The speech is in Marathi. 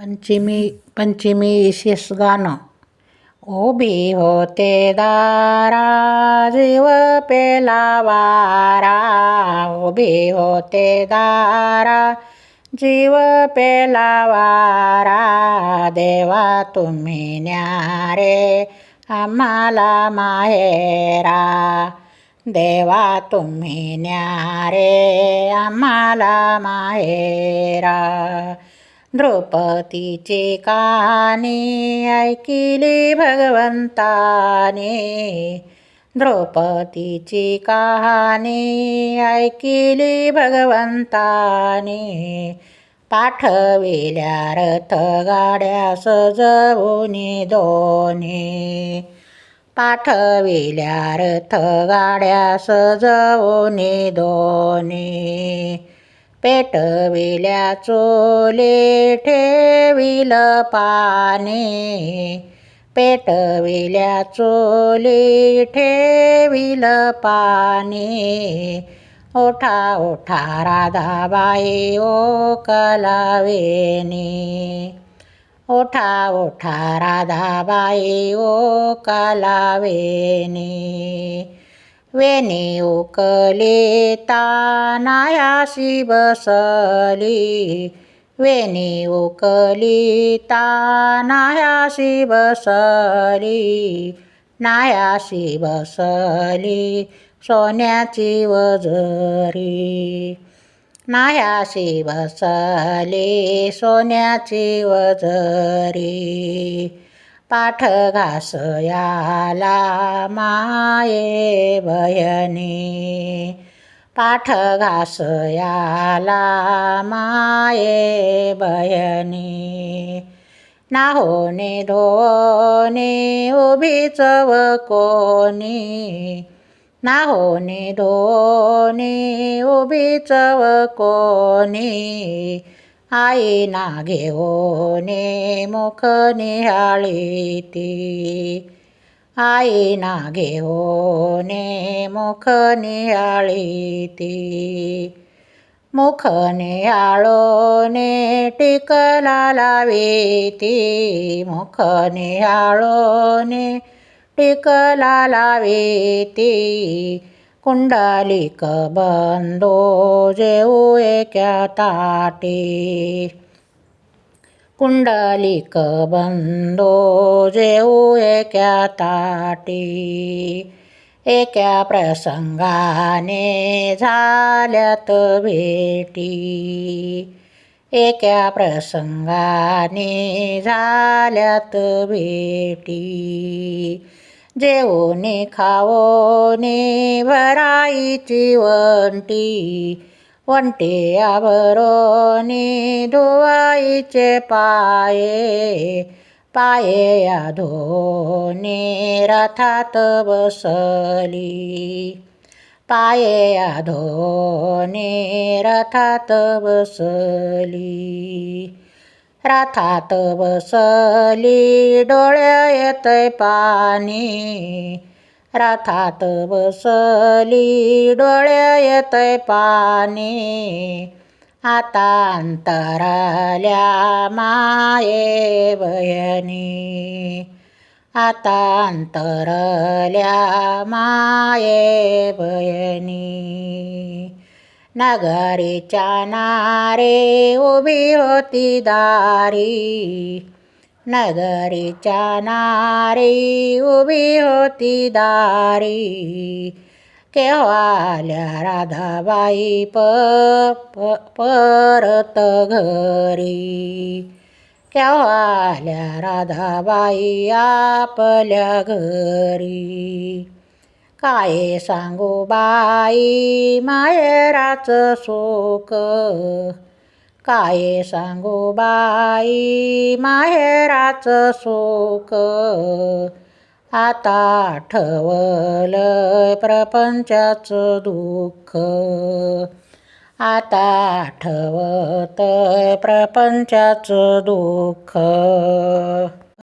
पंचमी पंचमी विशेष गाणं उभी होते दारा जीव पेला वारा उभी होते दारा जीव पेला वारा देवा तुम्ही न्यारे आम्हाला माहेरा देवा तुम्ही न्यारे आम्हाला माहेरा द्रौपदीची कहाणी ऐकिली भगवंताने. द्रौपदीची कहाणी ऐकिली भगवंताने. पाठविल्या रथ गाड्या सजवून दोन्ही पाठविल्या रथ गाड्या सजवून दोन्ही पेटविल्या चोले ठेविल पाने. पेटविल्या चोले ठेविल पाने. ओठा ओठा राधाबाई ओ कलावेनी. ओठा ओठा राधाबाई ओ कलावेनी. वेणी उकली तानायाशी बसली वेणी उकली तानायाशी बसली नायाशी बसली सोन्याची वजरी। नायाशी बसली सोन्याची वजरी। पाठ घासयाला माये बयनी पाठ घासयाला माये बयनी नाहोने धोने उभीच व कोणी नाहोने धोने उभीच व कोणी આઈના ઘેઓને મુખ નિહાળીતી આઈના ઘેઓને મુખ નિહાળીતી મુખ નિહાળોને ટીકલા લાવીતી મુખ નિહાળોને ટીકલા લાવીતી कुंडलिक मुख बंदो जेऊ एका ताटी। कुंडलिक बंदो जेऊ एका ताटी। एका प्रसंगाने झाल्यात भेटी। एका प्रसंगाने झाल्यात भेटी। जेवणे खावणे भराईची वंटी. वंटे आवरोने धुवाईचे पाये. पाये आधोने रथात बसली. पाये आधोने रथात बसली. रथात बसली डोळ्या येतय पाणी. रथात बसली डोळ्या येतय पाणी. आता अंतराल्या माये बयनी आता अंतरल्या माये बयनी नगरीच्या नारे उभी होती दारी नगरीच्या नारी उभी होती दारी केव्हाल्या राधाबाई प परत घरी केव्हाल्या राधाबाई आपल्या घरी काय सांगू बाई? मायराचं शोक. काय सांगू बाई? माहेराचं शोक. आता आठवल प्रपंचाचं दुःख. आता आठवत प्रपंचाचं दुःख.